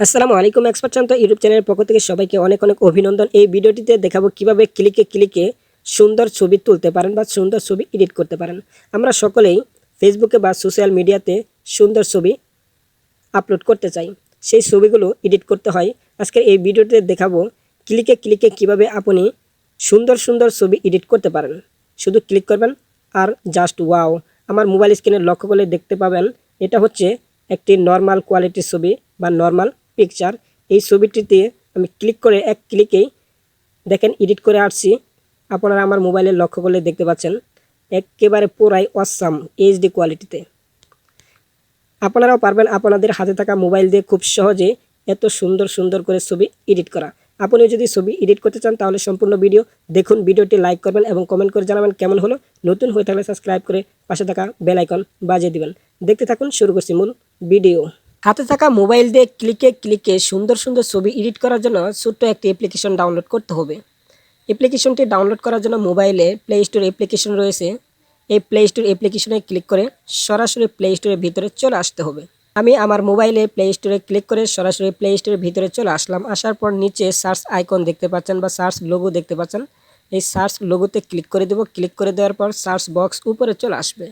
আসসালামু আলাইকুম expert chant YouTube চ্যানেলের পক্ষ থেকে সবাইকে অনেক অনেক অভিনন্দন। এই ভিডিওটিতে দেখাবো কীভাবে ক্লিকে ক্লিকে সুন্দর ছবি তুলতে পারেন বা সুন্দর ছবি এডিট করতে পারেন। আমরা সকলেই ফেসবুকে বা সোশ্যাল মিডিয়াতে সুন্দর ছবি আপলোড করতে চাই। সেই ছবিগুলো এডিট করতে হয়। আজকের এই ভিডিওতে দেখাবো ক্লিকে ক্লিকে কীভাবে আপনি সুন্দর সুন্দর ছবি এডিট করতে পারেন। শুধু ক্লিক করবেন আর জাস্ট ওয়াও। আমার মোবাইল স্ক্রিনে লক্ষ্য করলে দেখতে পাবেন, এটা হচ্ছে একটি নর্মাল কোয়ালিটির ছবি বা নর্মাল পিকচার এই ছবিটিতে আমি ক্লিক করে এক ক্লিকেই দেখেন এডিট করে আসছি। আপনারা আমার মোবাইলে লক্ষ্য করলে দেখতে পাচ্ছেন, একেবারে পুরাই অসাম এইচডি কোয়ালিটিতে আপনারাও পারবেন আপনাদের হাতে থাকা মোবাইল দিয়ে খুব সহজে এত সুন্দর সুন্দর করে ছবি এডিট করা। আপনিও যদি ছবি এডিট করতে চান, তাহলে সম্পূর্ণ ভিডিও দেখুন, ভিডিওটি লাইক করবেন এবং কমেন্ট করে জানাবেন কেমন হলো। নতুন হয়ে থাকলে সাবস্ক্রাইব করে পাশে থাকা বেল আইকন বাজিয়ে দিবেন। দেখতে থাকুন, শুরু করছি মূল ভিডিও হাতে থাকা মোবাইল দিয়ে ক্লিকে ক্লিকে সুন্দর সুন্দর ছবি এডিট করার জন্য ছোট্ট একটি অ্যাপ্লিকেশন ডাউনলোড করতে হবে। অ্যাপ্লিকেশনটি ডাউনলোড করার জন্য মোবাইলে প্লে স্টোর অ্যাপ্লিকেশন রয়েছে। এই প্লে স্টোর অ্যাপ্লিকেশনে ক্লিক করে সরাসরি প্লে স্টোরের ভিতরে চলে আসতে হবে। আমি আমার মোবাইলে প্লে স্টোরে ক্লিক করে সরাসরি প্লে স্টোরের ভিতরে চলে আসলাম। আসার পর নিচে সার্চ আইকন দেখতে পাচ্ছেন বা সার্চ লোগো দেখতে পাচ্ছেন। এই সার্চ লোগোতে ক্লিক করে দেব। ক্লিক করে দেওয়ার পর সার্চ বক্স উপরে চলে আসবে।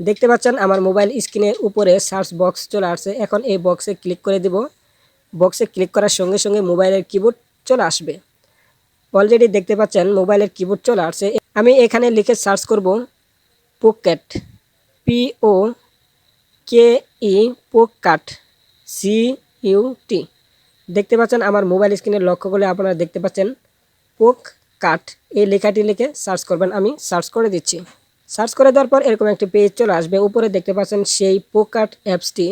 দেখতে পাচ্ছেন আমার মোবাইল স্ক্রিনের উপরে সার্চ বক্স চলে আসছে। এখন এই বক্সে ক্লিক করে দেব। বক্সে ক্লিক করার সঙ্গে সঙ্গে মোবাইলের কিবোর্ড চলে আসবে। অলরেডি দেখতে পাচ্ছেন মোবাইলের কিবোর্ড চলে আসছে। আমি এখানে লিখে সার্চ করব pocket P O K E পোকাট C U T দেখতে পাচ্ছেন আমার মোবাইল স্ক্রিনে লক্ষ্য করলে আপনারা দেখতে পাচ্ছেন। পোক কাট এই লেখাটি লিখে সার্চ করবেন। আমি সার্চ করে দিচ্ছি। সার্চ করে দেওয়ার পর এরকম একটি পেজ চলে আসবে। উপরে দেখতে পাচ্ছেন সেই পোকাট অ্যাপসটি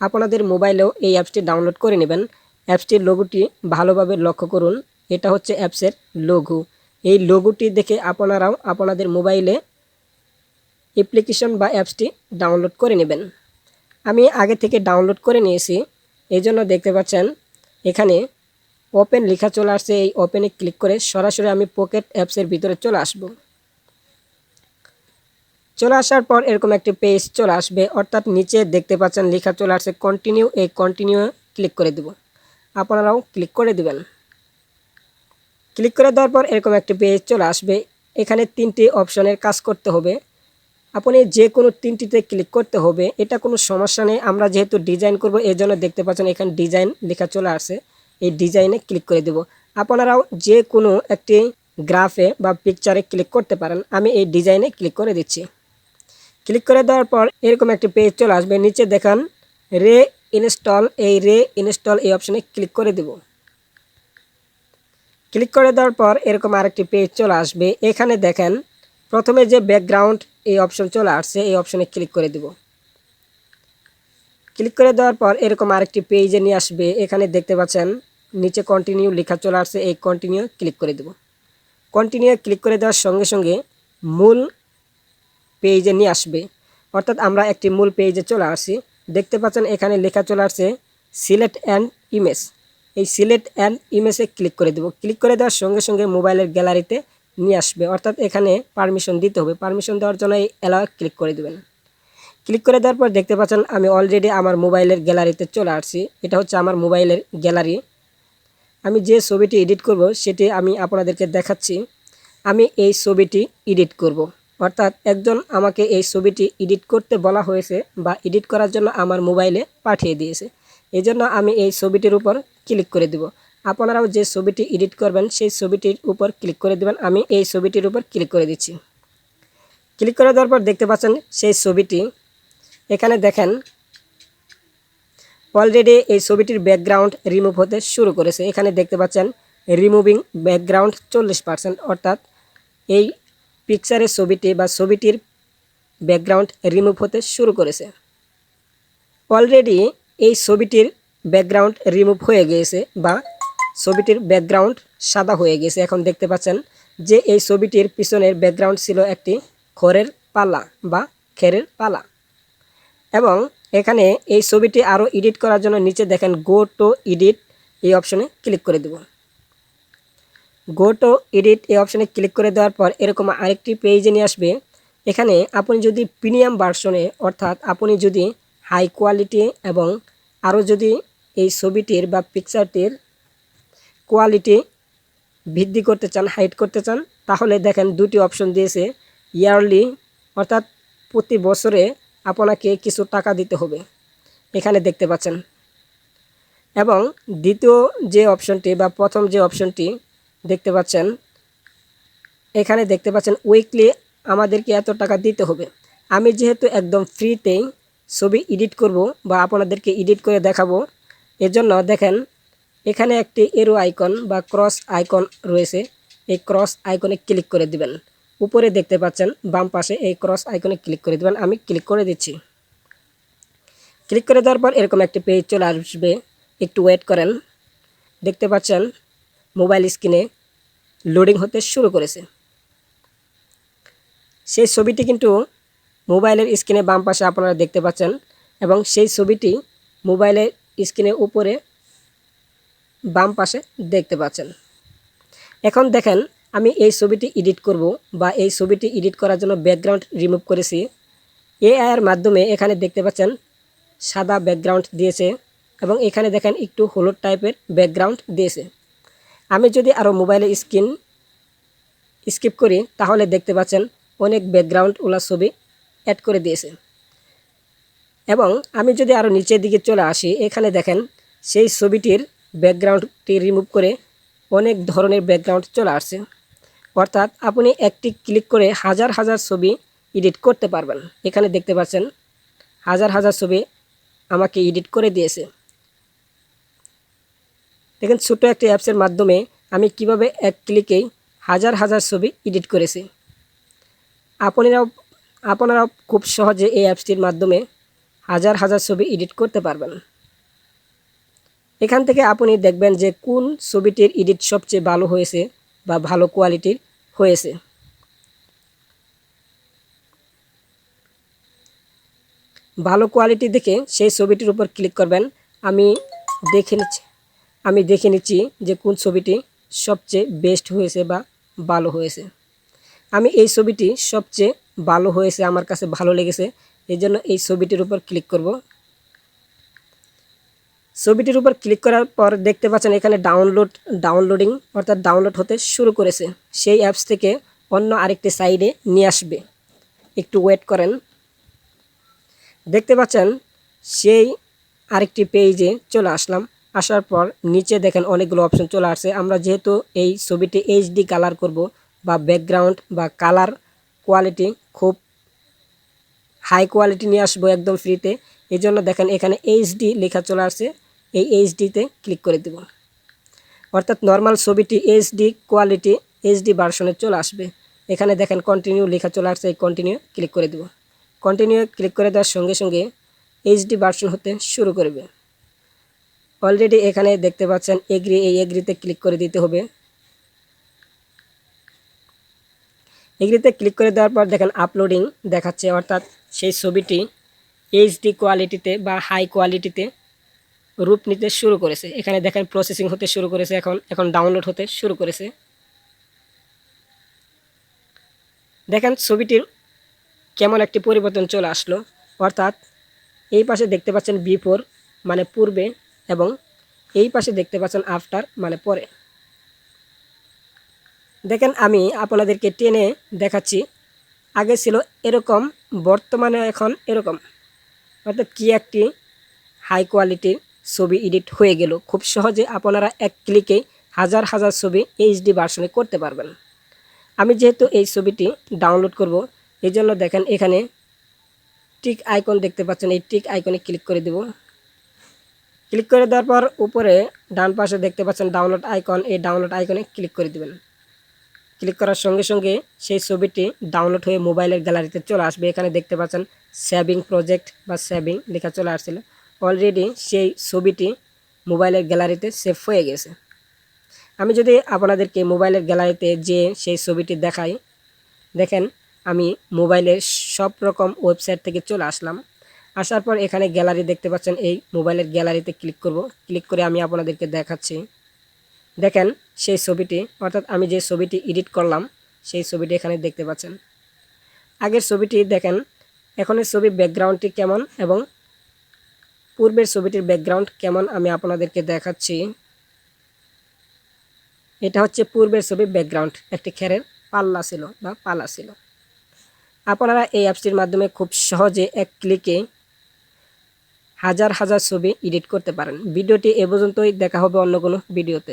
আপনাদের মোবাইলেও এই অ্যাপসটি ডাউনলোড করে নেবেন। অ্যাপসটির লোগোটি ভালোভাবে লক্ষ্য করুন। এটা হচ্ছে অ্যাপসের লোগো এই লোগোটি দেখে আপনারাও আপনাদের মোবাইলে অ্যাপ্লিকেশন বা অ্যাপসটি ডাউনলোড করে নেবেন। আমি আগে থেকে ডাউনলোড করে নিয়েছি। এই জন্য দেখতে পাচ্ছেন, এখানে ওপেন লেখা চলে আসছে। এই ওপেনে ক্লিক করে সরাসরি আমি পকেট অ্যাপসের ভিতরে চলে আসব। চলে আসার পর এরকম একটি পেজ চলে আসবে। অর্থাৎ নিচে দেখতে পাচ্ছেন, লেখা চলে আসছে কন্টিনিউ এই কন্টিনিউ ক্লিক করে দেব। আপনারাও ক্লিক করে দেবেন। ক্লিক করে দেওয়ার পর এরকম একটি পেজ চলে আসবে। এখানে তিনটি অপশনের কাজ করতে হবে। আপনি যে কোনো তিনটিতে ক্লিক করতে হবে। এটা কোনো সমস্যা নেই। আমরা যেহেতু ডিজাইন করব এই জন্য দেখতে পাচ্ছেন এখানে ডিজাইন লেখা চলে আসে এই ডিজাইনে ক্লিক করে দেব। আপনারাও যে কোনো একটি গ্রাফে বা পিকচারে ক্লিক করতে পারেন। আমি এই ডিজাইনে ক্লিক করে দিচ্ছি। ক্লিক করে দেওয়ার পর এরকম একটি পেজ চলে আসবে। নিচে দেখান রে ইনস্টল। এই রে ইনস্টল এই অপশানে ক্লিক করে দেব। ক্লিক করে দেওয়ার পর এরকম আরেকটি পেজ চলে আসবে। এখানে দেখেন প্রথমে যে ব্যাকগ্রাউন্ড এই অপশন চলে আসছে, এই অপশনে ক্লিক করে দেব। ক্লিক করে দেওয়ার পর এরকম আরেকটি পেজে নিয়ে আসবে। এখানে দেখতে পাচ্ছেন নিচে কন্টিনিউ লেখা চলে আসছে। এই কন্টিনিউ ক্লিক করে দেব। কন্টিনিউ ক্লিক করে দেওয়ার সঙ্গে সঙ্গে মূল পেজে নিয়ে আসবে। অর্থাৎ আমরা একটি মূল পেজে চলে আসি। দেখতে পাচ্ছেন, এখানে লেখা চলে আসছে, সিলেক্ট অ্যান্ড ইমেজ এই সিলেক্ট অ্যান্ড ইমেজে ক্লিক করে দেব। ক্লিক করে দেওয়ার সঙ্গে সঙ্গে মোবাইলের গ্যালারিতে নিয়ে আসবে। অর্থাৎ এখানে পারমিশন দিতে হবে। পারমিশন দেওয়ার জন্য এই অ্যালাও ক্লিক করে দেবেন। ক্লিক করে দেওয়ার পর দেখতে পাচ্ছেন, আমি অলরেডি আমার মোবাইলের গ্যালারিতে চলে আসছি। এটা হচ্ছে আমার মোবাইলের গ্যালারি। আমি যে ছবিটি এডিট করব, সেটি আমি আপনাদেরকে দেখাচ্ছি। আমি এই ছবিটি এডিট করব। অর্থাৎ একজন আমাকে এই ছবিটি এডিট করতে বলা হয়েছে বা এডিট করার জন্য আমার মোবাইলে পাঠিয়ে দিয়েছে। এই জন্য আমি এই ছবিটির উপর ক্লিক করে দেব। আপনারাও যে ছবিটি এডিট করবেন, সেই ছবিটির উপর ক্লিক করে দেবেন। আমি এই ছবিটির উপর ক্লিক করে দিচ্ছি। ক্লিক করে দেওয়ার পর দেখতে পাচ্ছেন সেই ছবিটি। এখানে দেখেন, অলরেডি এই ছবিটির ব্যাকগ্রাউন্ড রিমুভ হতে শুরু করেছে। এখানে দেখতে পাচ্ছেন, রিমুভিং ব্যাকগ্রাউন্ড চল্লিশ পার্সেন্ট। অর্থাৎ এই পিকচারের ছবিটি বা ছবিটির ব্যাকগ্রাউন্ড রিমুভ হতে শুরু করেছে। অলরেডি এই ছবিটির ব্যাকগ্রাউন্ড রিমুভ হয়ে গিয়েছে বা ছবিটির ব্যাকগ্রাউন্ড সাদা হয়ে গেছে এখন দেখতে পাচ্ছেন যে এই ছবিটির পিছনের ব্যাকগ্রাউন্ড ছিল একটি খড়ের পালা বা খেরের পালা। এবং এখানে এই ছবিটি আরও এডিট করার জন্য নিচে দেখেন গো টু এডিট এই অপশনে ক্লিক করে দেব। গো টু এডিট এই অপশনে ক্লিক করে দেওয়ার পর এরকম আরেকটি পেজে নিয়ে আসবে। এখানে আপনি যদি প্রিমিয়াম ভার্সনে অর্থাৎ আপনি যদি হাই কোয়ালিটি এবং আরও যদি এই ছবিটির বা পিকচারটির কোয়ালিটি বৃদ্ধি করতে চান হাইট করতে চান, তাহলে দেখেন দুটি অপশন দিয়েছে ইয়ারলি অর্থাৎ প্রতি বছরে আপনাকে কিছু টাকা দিতে হবে। এখানে দেখতে পাচ্ছেন। এবং দ্বিতীয় যে অপশনটি বা প্রথম যে অপশনটি দেখতে পাচ্ছেন। এখানে দেখতে পাচ্ছেন উইকলি আমাদেরকে এত টাকা দিতে হবে। আমি যেহেতু একদম ফ্রিতেই ছবি এডিট করব বা আপনাদেরকে এডিট করে দেখাবো, এজন্য দেখেন, এখানে একটি এরো আইকন বা ক্রস আইকন রয়েছে। এই ক্রস আইকনে ক্লিক করে দিবেন। উপরে দেখতে পাচ্ছেন, বাম পাশে এই ক্রস আইকনে ক্লিক করে দিবেন। আমি ক্লিক করে দিচ্ছি। ক্লিক করে দেওয়ার পর এরকম একটি পেজ চলে আসবে। একটু ওয়েট করেন। দেখতে পাচ্ছেন মোবাইল স্ক্রিনে লোডিং হতে শুরু করেছে। সেই ছবিটি কিন্তু মোবাইলের স্ক্রিনে বাম পাশে আপনারা দেখতে পাচ্ছেন এবং সেই ছবিটি মোবাইলের স্ক্রিনের উপরে বাম পাশে দেখতে পাচ্ছেন। এখন দেখেন, আমি এই ছবিটি এডিট করব বা এই ছবিটি এডিট করার জন্য ব্যাকগ্রাউন্ড রিমুভ করেছি। এআই এর মাধ্যমে এখানে দেখতে পাচ্ছেন, সাদা ব্যাকগ্রাউন্ড দিয়েছে এবং এখানে দেখেন একটু হলুদ টাইপের ব্যাকগ্রাউন্ড দিয়েছে। আমি যদি আরও মোবাইলের স্ক্রিন স্কিপ করি, তাহলে দেখতে পাচ্ছেন অনেক ব্যাকগ্রাউন্ড ওলা ছবি অ্যাড করে দিয়েছে। এবং আমি যদি আরও নিচের দিকে চলে আসি, এখানে দেখেন সেই ছবিটির ব্যাকগ্রাউন্ডটি রিমুভ করে অনেক ধরনের ব্যাকগ্রাউন্ড চলে আসছে। অর্থাৎ আপনি একটি ক্লিক করে হাজার হাজার ছবি এডিট করতে পারবেন। এখানে দেখতে পাচ্ছেন হাজার হাজার ছবি আমাকে এডিট করে দিয়েছে। দেখেন ছোটো একটি অ্যাপসের মাধ্যমে আমি কীভাবে এক ক্লিকেই হাজার হাজার ছবি এডিট করেছি। আপনারাও আপনারাও খুব সহজে এই অ্যাপসটির মাধ্যমে হাজার হাজার ছবি এডিট করতে পারবেন। এখান থেকে আপনি দেখবেন যে কোন ছবিটির এডিট সবচেয়ে ভালো হয়েছে বা ভালো কোয়ালিটির হয়েছে। ভালো কোয়ালিটি দেখে সেই ছবিটির উপর ক্লিক করবেন। আমি দেখে নিচ্ছি। আমি দেখে নিচ্ছি যে কোন ছবিটি সবচেয়ে বেস্ট হয়েছে বা ভালো হয়েছে। আমি এই ছবিটি সবচেয়ে ভালো হয়েছে, আমার কাছে ভালো লেগেছে এই জন্য এই ছবিটির উপর ক্লিক করব। ছবিটির উপর ক্লিক করার পর দেখতে পাচ্ছেন এখানে ডাউনলোড ডাউনলোডিং অর্থাৎ ডাউনলোড হতে শুরু করেছে। সেই অ্যাপস থেকে অন্য আরেকটি সাইডে নিয়ে আসবে। একটু ওয়েট করেন। দেখতে পাচ্ছেন সেই আরেকটি পেজে চলে আসলাম। আসার পর নিচে দেখেন অনেকগুলো অপশন চলে আসছে। আমরা যেহেতু এই ছবিটি এইচডি কালার করব বা ব্যাকগ্রাউন্ড বা কালার কোয়ালিটি খুব হাই কোয়ালিটি নিয়ে আসব একদম ফ্রিতে এই জন্য দেখেন এখানে এইচডি লেখা চলে আসছে। এই এইচডিতে ক্লিক করে দেব। অর্থাৎ নর্মাল ছবিটি এইচডি কোয়ালিটি এইচডি ভার্সনে চলে আসবে। এখানে দেখেন কন্টিনিউ লেখা চলে আসছে। এই কন্টিনিউ ক্লিক করে দেব। কন্টিনিউ ক্লিক করে দেওয়ার সঙ্গে সঙ্গে এইচডি ভার্সন হতে শুরু করবে। অলরেডি এখানে দেখতে পাচ্ছেন এগ্রি এই এগ্রিতে ক্লিক করে দিতে হবে। এগ্রিতে ক্লিক করে দেওয়ার পর দেখেন আপলোডিং দেখাচ্ছে, অর্থাৎ সেই ছবিটি এইচডি কোয়ালিটিতে বা হাই কোয়ালিটিতে রূপ নিতে শুরু করেছে। এখানে দেখেন প্রসেসিং হতে শুরু করেছে, এখন এখন ডাউনলোড হতে শুরু করেছে। দেখেন ছবিটির কেমন একটি পরিবর্তন চলে আসলো, অর্থাৎ এই পাশে দেখতে পাচ্ছেন বিফোর মানে পূর্বে। এবং এই পাশে দেখতে পাচ্ছেন আফটার মানে পরে। দেখেন, আমি আপনাদেরকে টেনে দেখাচ্ছি। আগে ছিল এরকম বর্তমানে এখন এরকম। অর্থাৎ কি একটি হাই কোয়ালিটির ছবি এডিট হয়ে গেল। খুব সহজে আপনারা এক ক্লিকে হাজার হাজার ছবি এইচডি ভার্সনে করতে পারবেন। আমি যেহেতু এই ছবিটি ডাউনলোড করব, এই জন্য দেখেন এখানে টিক আইকন দেখতে পাচ্ছেন। এই টিক আইকনে ক্লিক করে দেব। ক্লিক করে দেওয়ার পর উপরে ডান পাশে দেখতে পাচ্ছেন ডাউনলোড আইকন এই ডাউনলোড আইকনে ক্লিক করে দেবেন। ক্লিক করার সঙ্গে সঙ্গে সেই ছবিটি ডাউনলোড হয়ে মোবাইলের গ্যালারিতে চলে আসবে। এখানে দেখতে পাচ্ছেন সেভিং প্রজেক্ট বা সেভিং লেখা চলে আসছিল। অলরেডি সেই ছবিটি মোবাইলের গ্যালারিতে সেভ হয়ে গেছে। আমি যদি আপনাদেরকে মোবাইলের গ্যালারিতে যে সেই ছবিটি দেখাই, দেখেন আমি মোবাইলের সব রকম ওয়েবসাইট থেকে চলে আসলাম। আসার পর এখানে গ্যালারি দেখতে পাচ্ছেন, এই মোবাইলের গ্যালারিতে ক্লিক করব। ক্লিক করে আমি আপনাদেরকে দেখাচ্ছি। দেখেন, সেই ছবিটি, অর্থাৎ আমি যে ছবিটি এডিট করলাম, সেই ছবিটি এখানে দেখতে পাচ্ছেন। আগের ছবিটি দেখেন, এখনের ছবি ব্যাকগ্রাউন্ডটি কেমন এবং পূর্বের ছবিটির ব্যাকগ্রাউন্ড কেমন আমি আপনাদেরকে দেখাচ্ছি। এটা হচ্ছে পূর্বের ছবি ব্যাকগ্রাউন্ড একটি খেরের পাল্লা ছিল বা পালা ছিল। আপনারা এই অ্যাপসটির মাধ্যমে খুব সহজে এক ক্লিকে হাজার হাজার ছবি এডিট করতে পারেন। ভিডিওটি এ পর্যন্তই দেখা হবে অন্য কোনো ভিডিওতে।